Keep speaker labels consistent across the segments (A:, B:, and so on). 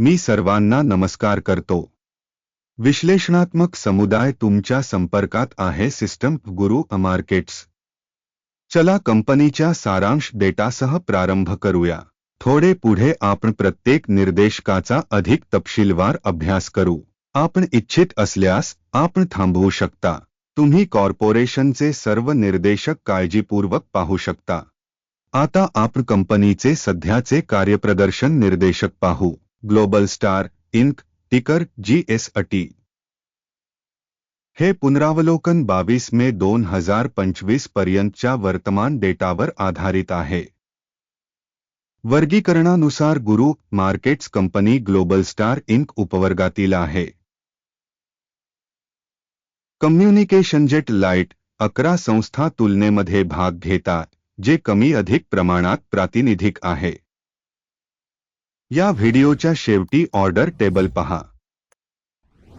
A: मी सर्वांना नमस्कार करतो. विश्लेषणात्मक समुदाय तुमच्या संपर्कात आहे सिस्टम गुरु मार्केट्स चला कंपनीच्या सारांश डेटासह प्रारंभ करूया. थोडे पुढे आपण प्रत्येक निर्देशकाचा अधिक तपशीलवार अभ्यास करू. आपण इच्छित असल्यास आपण थांबवू शकता. तुम्ही कॉर्पोरेशनचे सर्व निर्देशक काळजीपूर्वक पाहू शकता. आता आपण कंपनीचे सध्याचे कार्यप्रदर्शन निर्देशक पाहू. ग्लोबल स्टार इंक टिकर जी एस अटी हे पुनरावलोकन बावीस मे दोन हजार पंचवीस पर्यंतच्या वर्तमान डेटावर आधारित आहे. वर्गीकरणानुसार Guru Markets company Global Star Inc उपवर्गातील आहे. कम्युनिकेशन जेट लाइट अकरा संस्था तुलनेमध्ये भाग घेतात जे कमी अधिक प्रमाणात प्रातिनिधिक आहे. या व्हिडिओच्या शेवटी ऑर्डर टेबल पहा.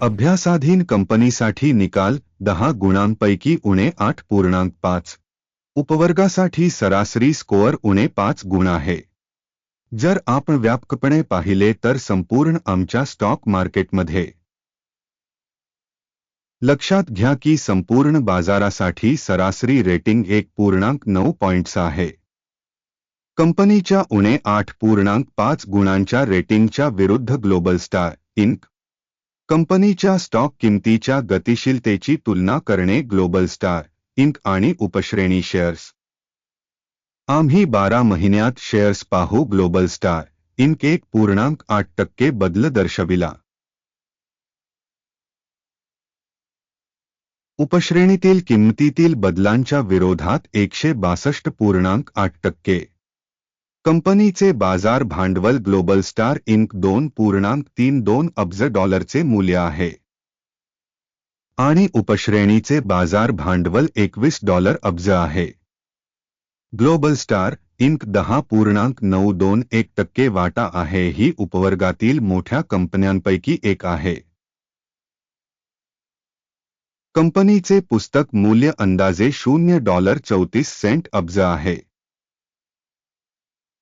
A: अभ्यासाधीन कंपनीसाठी निकाल दहा गुणांपैकी उणे आठ पूर्णांक पाच. उपवर्गासाठी सरासरी स्कोअर उणे पाच गुण आहे. जर आपण व्यापकपणे पाहिले तर संपूर्ण आमच्या स्टॉक मार्केटमध्ये. लक्षात घ्या की संपूर्ण बाजारासाठी सरासरी रेटिंग एक पूर्णांक नऊ पॉइंट्स आहे. कंपनीच्या उणे आठ पूर्णांक पाच गुणांच्या रेटिंगच्या विरुद्ध ग्लोबल स्टार इंक. कंपनीच्या स्टॉक किमतीच्या गतिशीलतेची तुलना करणे ग्लोबल स्टार इंक आणि उपश्रेणी शेअर्स. आम्ही बारा महिन्यात शेअर्स पाहू ग्लोबल स्टार इंक एक पूर्णांक आठ टक्के बदल दर्शविला. उपश्रेणीतील किंमतीतील बदलांच्या विरोधात एकशे बासष्ट पूर्णांक आठ टक्के. कंपनीचे बाज़ार भांडवल ग्लोबल स्टार इंक दोन पूर्णांक तीन दोन अब्ज डॉलरचे मूल्य आहे. आणि उपश्रेणीचे बाज़ार भांडवल एकवीस डॉलर अब्ज आहे. ग्लोबल स्टार इंक दहा पूर्णांक नऊ दोन एक टक्के वाटा आहे ही उपवर्गातील मोठ्या कंपन्यांपैकी एक आहे. कंपनीचे पुस्तक मूल्य अंदाजे शून्य डॉलर चौतीस सेंट अब्ज आहे.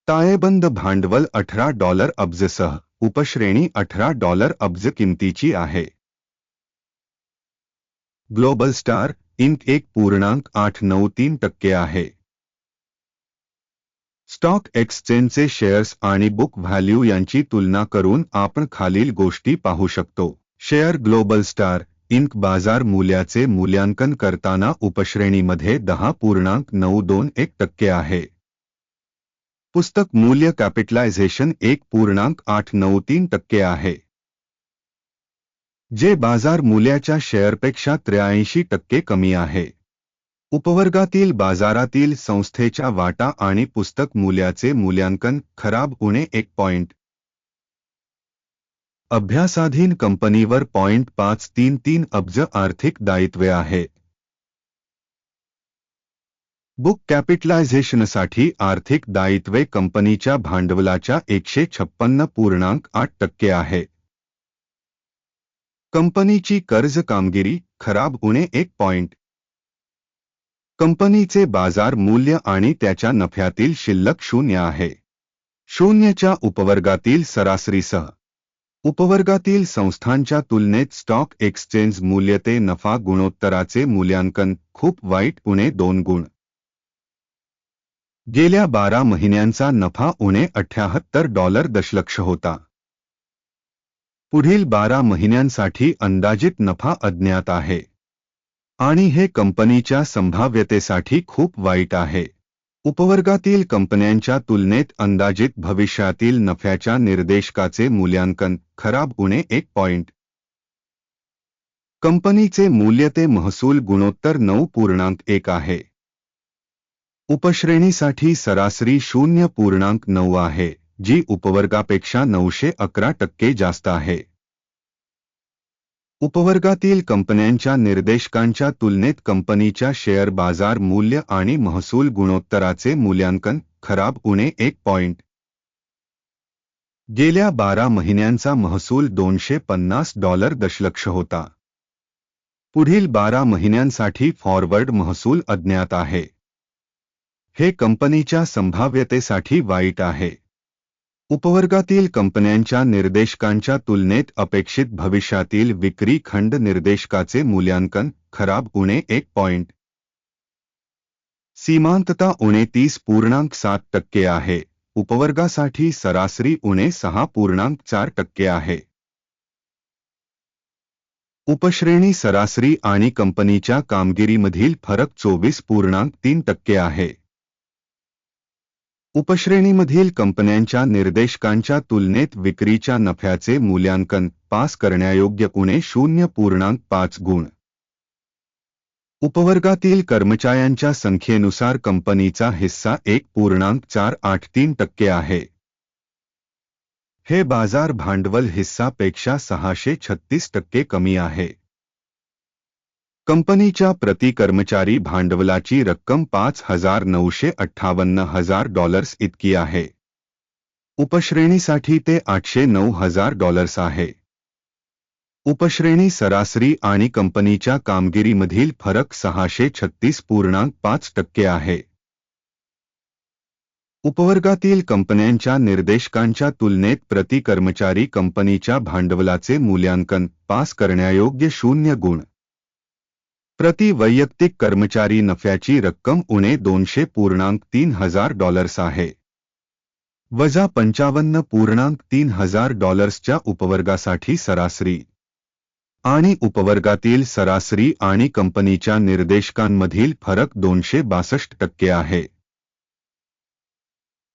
A: ताळेबंद भांडवल अठरा डॉलर अब्जसह उपश्रेणी अठरा डॉलर अब्ज किमतीची आहे. ग्लोबल स्टार इंक एक पूर्णांक आठ नऊ तीन टक्के आहे. स्टॉक एक्सचेंजचे शेअर्स आणि बुक व्हॅल्यू यांची तुलना करून आपण खालील गोष्टी पाहू शकतो. शेअर ग्लोबल स्टार इंक बाजार मूल्याचे मूल्यांकन करताना उपश्रेणीमध्ये दहा पूर्णांक नऊ दोन एक टक्के आहे. पुस्तक मूल्य कॅपिटलायझेशन एक पूर्णांक आठ नऊ तीन टक्के आहे. जे बाजार मूल्याच्या शेअरपेक्षा त्र्याऐंशी टक्के कमी आहे. उपवर्गातील बाजारातील संस्थेच्या वाटा आणि पुस्तक मूल्याचे मूल्यांकन खराब उणे एक पॉइंट अभ्यासाधीन कंपनीवर पॉइंट पाच तीन तीन अब्ज आर्थिक दायित्वे आहे. बुक कॅपिटलायझेशनसाठी आर्थिक दायित्वे कंपनीच्या भांडवलाच्या एकशे छप्पन्न पूर्णांक आठ टक्के आहे. कंपनीची कर्ज कामगिरी खराब उणे एक पॉइंट. कंपनीचे बाजार मूल्य आणि त्याच्या नफ्यातील शिल्लक शून्य आहे. शून्यच्या उपवर्गातील सरासरीसह. उपवर्गातील संस्थांच्या तुलनेत स्टॉक एक्सचेंज मूल्य ते नफा गुणोत्तराचे मूल्यांकन खूप वाईट उणे दोन गुण. गेल्या बारा महिन्यांचा नफा उणे अठ्याहत्तर डॉलर दशलक्ष होता. पुढील बारा महिन्यांसाठी अंदाजित नफा अज्ञात आहे. आणि हे कंपनीच्या संभाव्यतेसाठी खूप वाईट आहे. उपवर्गातील कंपन्यांच्या तुलनेत अंदाजित भविष्यातील नफ्याच्या निर्देशकाचे मूल्यांकन खराब उणे एक पॉइंट. कंपनीचे मूल्य ते महसूल गुणोत्तर नऊ पूर्णांक एक आहे. उपश्रेणीसाठी सरासरी शून्य पूर्णांक नऊ आहे, जी उपवर्गापेक्षा नऊशे अकरा टक्के जास्त आहे. उपवर्गातील कंपन्यांच्या निर्देशकांच्या तुलनेत कंपनीच्या शेअर बाज़ार मूल्य आणि महसूल गुणोत्तराचे मूल्यांकन खराब उणे एक पॉइंट. गेल्या बारा महिन्यांचा महसूल दोनशे पन्नास डॉलर दशलक्ष होता. पुढील बारा महिन्यांसाठी फॉरवर्ड महसूल अज्ञात आहे. हे कंपनीच्या संभाव्यतेसाठी वाईट आहे. उपवर्गातील कंपन्यांच्या निर्देशकांच्या तुलनेत अपेक्षित भविष्यातील विक्री खंड निर्देशकाचे मूल्यांकन खराब उणे एक पॉइंट. सीमांतता उणे तीस पूर्णांक सात टक्के आहे. उपवर्गासाठी सरासरी उणे सहा पूर्णांक चार टक्के आहे. उपश्रेणी सरासरी आणि कंपनीच्या कामगिरीमधील फरक चोवीस पूर्णांक तीन टक्के आहे. उपश्रेणीमधील कंपन्यांच्या निर्देशकांच्या तुलनेत विक्रीच्या नफ्याचे मूल्यांकन पास करण्यायोग्य उणे शून्य पूर्णांक पाच गुण. उपवर्गातील कर्मचाऱ्यांच्या संख्येनुसार कंपनीचा हिस्सा एक पूर्णांक चार आठ तीन टक्के आहे. हे बाजार भांडवल हिस्सापेक्षा सहाशे छत्तीस टक्के कमी आहे. कंपनीच्या प्रति कर्मचारी भांडवलाची रक्कम पाच हजार नऊशे अठ्ठावन्न हजार डॉलर्स इतकी आहे. उपश्रेणीसाठी ते आठशे नऊ हजार डॉलर्स आहे. उपश्रेणी सरासरी आणि कंपनीच्या कामगिरीमधील फरक सहाशे छत्तीस पूर्णांक पाच टक्के आहे. उपवर्गातील कंपन्यांच्या निर्देशकांच्या तुलनेत प्रति कर्मचारी कंपनीच्या भांडवलाचे मूल्यांकन पास करण्यायोग्य शून्य गुण प्रति वैयक्तिक कर्मचारी नफ्याची रक्कम उणे दोनशे पूर्णांक तीन हजार डॉलर्स आहे. वजा पंचावन्न पूर्णांक तीन हजार डॉलर्सच्या उपवर्गासाठी सरासरी. आणि उपवर्गातील सरासरी आणि कंपनीच्या निर्देशकांमधील फरक दोनशे बासष्ट टक्के आहे.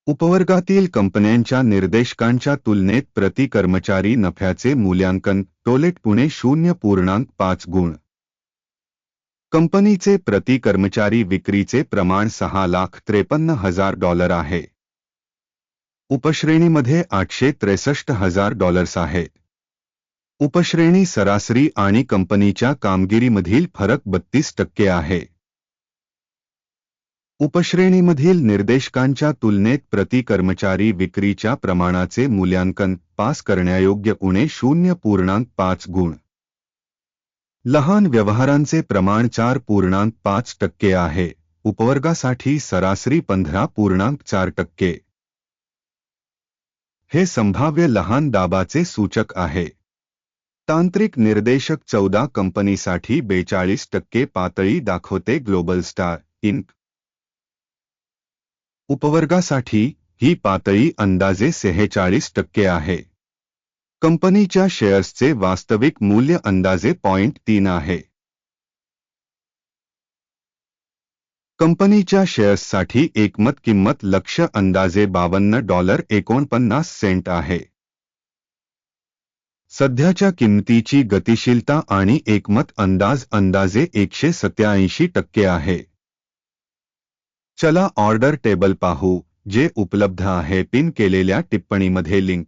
A: उपवर्गातील कंपन्यांच्या निर्देशकांच्या तुलनेत प्रति कर्मचारी नफ्याचे मूल्यांकन टोलेट पुणे शून्य पूर्णांक पाच गुण. कंपनीचे प्रति कर्मचारी विक्रीचे प्रमाण सहा लाख त्रेपन्न हजार डॉलर आहे. उपश्रेणीमध्ये आठशे त्रेसष्ट हजार डॉलर्स आहेत उपश्रेणी सरासरी आणि कंपनीच्या कामगिरीमधील फरक बत्तीस टक्के आहे. उपश्रेणीमधील निर्देशकांच्या तुलनेत प्रति कर्मचारी विक्रीच्या प्रमाणाचे मूल्यांकन पास करण्यायोग्य उणे शून्य पूर्णांक पाच गुण. लहान व्यवहारांचे प्रमाण चार पूर्णांक पाच टक्के आहे. उपवर्गासाठी सरासरी पंधरा पूर्णांक चार टक्के. हे संभाव्य लहान दाबाचे सूचक आहे. तांत्रिक निर्देशक चौदा कंपनीसाठी बेचाळीस टक्के पातळी दाखवते ग्लोबल स्टार इंक उपवर्गासाठी ही पातळी अंदाजे सेहेचाळीस टक्के आहे. कंपनीच्या शेअर्सचे वास्तविक मूल्य अंदाजे पॉइंट तीन आहे. कंपनीच्या शेअर्ससाठी एकमत किंमत लक्ष अंदाजे बावन्न डॉलर एकोणपन्नास सेंट आहे. सध्याच्या किंमतीची गतिशीलता आणि एकमत अंदाज अंदाजे एकशे सत्याऐंशी टक्के आहे. चला ऑर्डर टेबल पाहू जे उपलब्ध आहे पिन केलेल्या टिप्पणीमध्ये लिंक.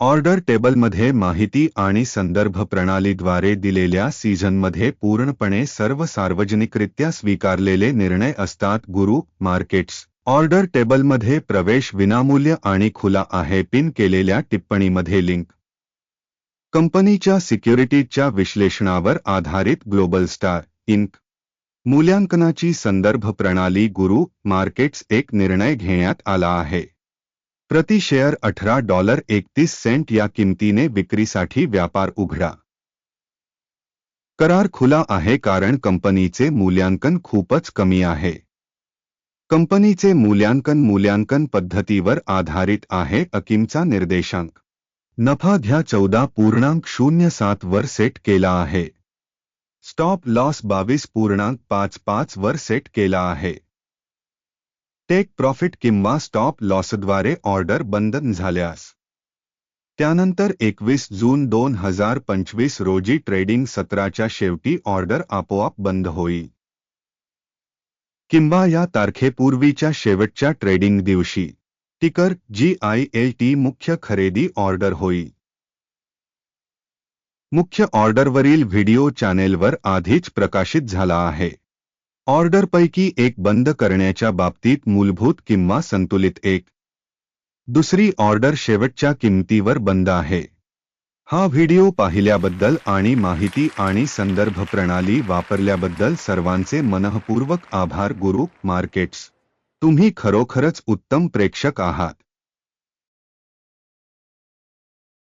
A: ऑर्डर टेबलमध्ये माहिती आणि संदर्भ प्रणालीद्वारे दिलेल्या सीझनमध्ये पूर्णपणे सर्व सार्वजनिकरित्या स्वीकारलेले निर्णय असतात. गुरु मार्केट्स. ऑर्डर टेबलमध्ये प्रवेश विनामूल्य आणि खुला आहे. पिन केलेल्या टिप्पणीमध्ये लिंक. कंपनीच्या सिक्युरिटीजच्या विश्लेषणावर आधारित ग्लोबल स्टार इंक. मूल्यांकनाची संदर्भ प्रणाली गुरु मार्केट्स एक निर्णय घेण्यात आला आहे. प्रति शेअर अठरा डॉलर एकतीस सेंट या किमतीने विक्रीसाठी व्यापार उघडा. करार खुला आहे कारण कंपनीचे मूल्यांकन खूपच कमी आहे. कंपनीचे मूल्यांकन मूल्यांकन पद्धतीवर आधारित आहे अकिमचा निर्देशांक. नफा घ्या चौदा पूर्णांक शून्य सात वर सेट केला आहे. स्टॉप लॉस बावीस पूर्णांक पाच पाच वर सेट केला आहे. टेक प्रॉफिट किंवा स्टॉप लॉसद्वारे ऑर्डर बंद झाल्यास. त्यानंतर एकवीस जून दोन हजार पंचवीस रोजी ट्रेडिंग सत्राच्या शेवटी ऑर्डर आपोआप बंद होईल. किंवा या तारखेपूर्वीच्या शेवटच्या ट्रेडिंग दिवशी टिकर जी आय एल टी मुख्य खरेदी ऑर्डर होईल. मुख्य ऑर्डरवरील व्हिडिओ चॅनेलवर आधीच प्रकाशित झाला आहे. ऑर्डरपैकी एक बंद करण्याच्या बाबतीत मूलभूत किंवा संतुलित एक. दुसरी ऑर्डर शेवटच्या किंमतीवर बंद आहे. हा व्हिडिओ पाहिल्याबद्दल आणि माहिती आणि संदर्भ प्रणाली वापरल्याबद्दल सर्वांचे मनःपूर्वक आभार गुरु मार्केट्स. तुम्ही खरोखरच उत्तम प्रेक्षक आहात.